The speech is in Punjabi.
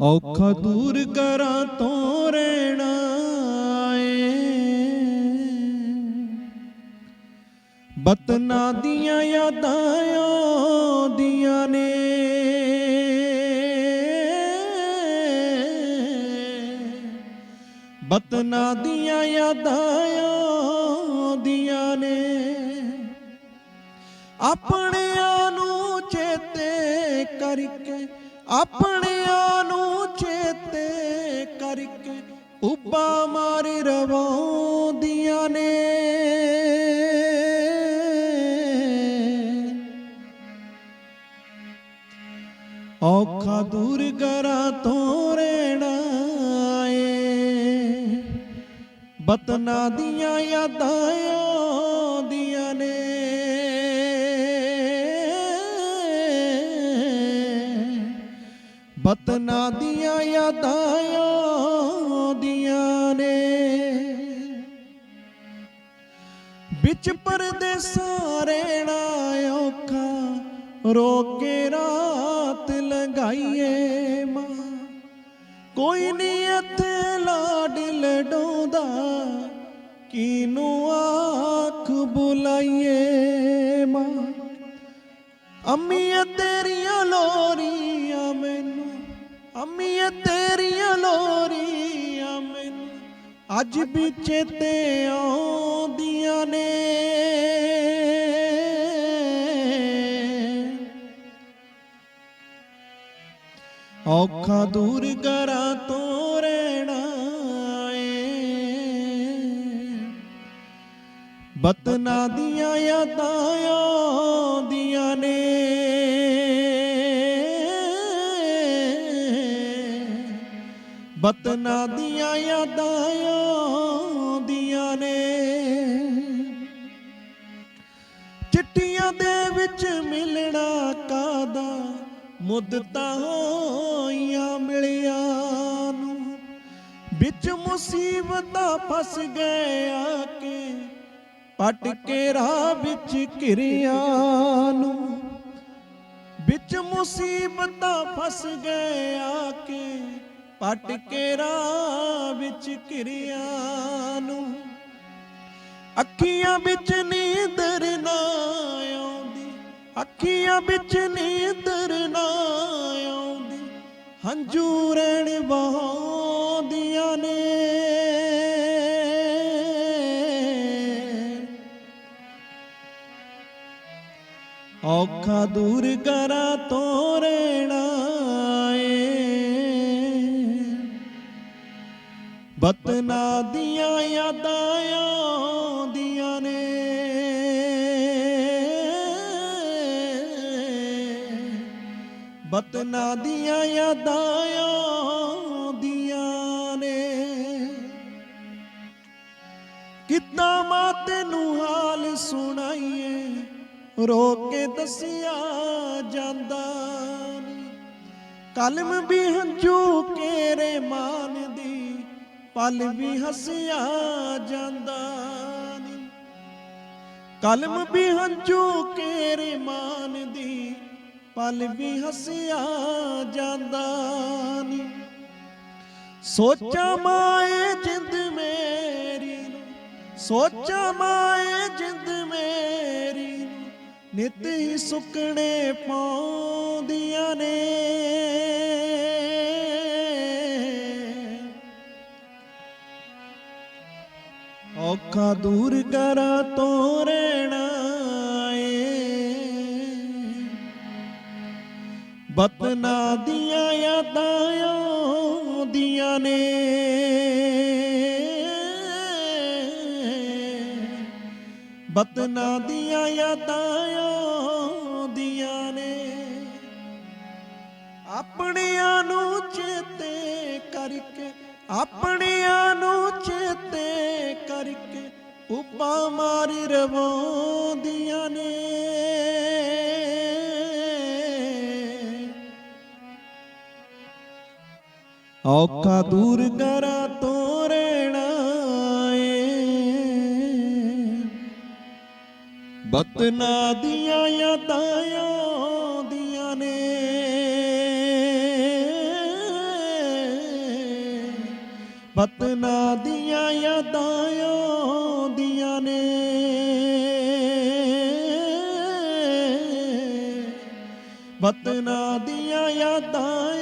ਔਖਾ ਦੂਰ ਕਰਾਂ ਤੋਂ ਰਹਿਣਾ ਏ ਬਤਨਾ ਦੀਆਂ ਯਾਦਾਂ ਆਉਂਦੀਆਂ ਨੇ। ਬਤਨਾ ਦੀਆਂ ਯਾਦਾਂ ਆਉਂਦੀਆਂ ਨੇ। ਆਪਣਿਆਂ ਨੂੰ ਚੇਤੇ ਕਰਕੇ ਆਪਣਿਆਂ ਉੱਪਾ ਮਾਰ ਰਵਾਉਂਦੀਆਂ ਨੇ। ਔਖਾ ਦੂਰ ਕਰਾਂ ਤੋਂ ਰਹਿਣਾ ਏ ਬਤਨਾ ਦੀਆਂ ਯਾਦਾਂ ਬਤਨਾ ਦੀਆਂ ਯਾਦਾਂ ਆਉਂਦੀਆਂ ਨੇ। ਵਿੱਚ ਪਰਦੇਸਾਂ ਰਹਿਣਾ ਔਖਾ ਰੋ ਕੇ ਰਾਤ ਲੰਘਾਈਏ ਮਾਂ। ਕੋਈ ਨਹੀਂ ਇੱਥੇ ਲਾਡ ਲਡਾਉਂਦਾ ਕਿਨੂੰ ਆਖ ਬੁਲਾਈਏ ਮਾਂ। ਅੰਮੀ ਤੇਰੀਆਂ ਲੋਰੀਆਂ ਅੰਮੀਏ ਤੇਰੀਆਂ ਲੋਰੀਆਂ ਮੈਨੂੰ ਅੱਜ ਵੀ ਚੇਤੇ ਆਉਂਦੀਆਂ ਨੇ। ਔਖਾ ਦੂਰ ਕਰਾਂ ਤੋਂ ਰਹਿਣਾ ਏ ਬਤਨਾ ਦੀਆਂ ਯਾਦਾਂ ਆਉਂਦੀਆਂ ਨੇ। ਬਤਨਾ ਦੀਆਂ ਯਾਦਾਂ ਆਉਂਦੀਆਂ ਨੇ। ਚਿੱਠੀਆਂ ਦੇ ਵਿੱਚ ਮਿਲਣਾ ਕਾਦਾ ਮੁੱਦਤਾਂ ਹੋਈਆਂ ਮਿਲਿਆ ਨੂੰ। ਵਿੱਚ ਮੁਸੀਬਤਾਂ ਫਸ ਗਏ ਆ ਕੇ ਪਟ ਕੇ ਰਾਹ ਵਿੱਚ ਘਿਰਿਆਂ ਨੂੰ। ਵਿੱਚ ਮੁਸੀਬਤਾਂ ਫਸ ਗਏ ਆ ਕੇ ਪਟ ਕੇ ਰਾਹ ਵਿੱਚ ਕਿਰਿਆ ਨੂੰ। ਅੱਖੀਆਂ ਵਿੱਚ ਨੀਂਦਰ ਨਾ ਆਉਂਦੀ, ਅੱਖੀਆਂ ਵਿੱਚ ਨੀਂਦਰ ਨਾ ਆਉਂਦੀ, ਹੰਝੂ ਰਹਿਣ ਵਹਾਉਂਦੀਆਂ ਨੇ। ਔਖਾ ਦੂਰ ਕਰਾਂ ਤੋਂ ਰਹਿਣਾ ਬਤਨਾ ਦੀਆਂ ਯਾਦਾਂ ਆਉਂਦੀਆਂ ਨੇ। ਬਤਨਾ ਦੀਆਂ ਯਾਦਾਂ ਆਉਂਦੀਆਂ ਨੇ। ਕਿੱਦਾਂ ਮਾਂ ਤੈਨੂੰ ਹਾਲ ਸੁਣਾਈਏ ਰੋ ਕੇ ਦੱਸਿਆ ਜਾਂਦਾ ਕਲਮ ਵੀ ਹੰਝੂ ਕੇਰੇ ਮਾਨ ਦੀ ਪਲ ਵੀ ਹੱਸਿਆ ਜਾਂਦਾ ਨੀ। ਕਲਮ ਵੀ ਹੰਝੂ ਕੇਰੇ ਮਾਨ ਦੀ ਪਲ ਵੀ ਹੱਸਿਆ ਜਾਂਦਾ ਨੀ। ਸੋਚਾਂ ਮਾਏ ਜਿੰਦ ਮੇਰੀ ਨੂੰ, ਸੋਚਾਂ ਮਾਏ ਜਿੰਦ ਮੇਰੀ ਨੂੰ, ਨਿਤ ਹੀ ਸੁੱਕਣੇ ਪਾਉਂਦੀਆਂ ਨੇ। ਔਖਾ ਦੂਰ ਕਰਾਂ ਤੋਂ ਰਹਿਣਾ ਏ ਬਤਨਾ ਦੀਆਂ ਯਾਦਾਂ ਆਉਂਦੀਆਂ ਨੇ। ਬਤਨਾ ਦੀਆਂ ਯਾਦਾਂ ਆਉਂਦੀਆਂ ਨੇ। ਆਪਣਿਆਂ ਨੂੰ ਚੇਤੇ ਕਰਕੇ ਆਪਣੇ ਉਪਾ ਮਾਰੀ ਰਵਾਉਂਦੀਆਂ ਨੇ। ਔਖਾ ਦੂਰ ਕਰਾਂ ਤੋਂ ਰਹਿਣਾ ਏ। ਬਤਨਾ ਦੀਆਂ ਯਾਦਾਂ ਵਤਨਾਂ ਦੀਆਂ ਯਾਦਾਂ ਆਉਂਦੀਆਂ ਨੇ। ਵਤਨਾਂ ਦੀਆਂ ਯਾਦਾਂ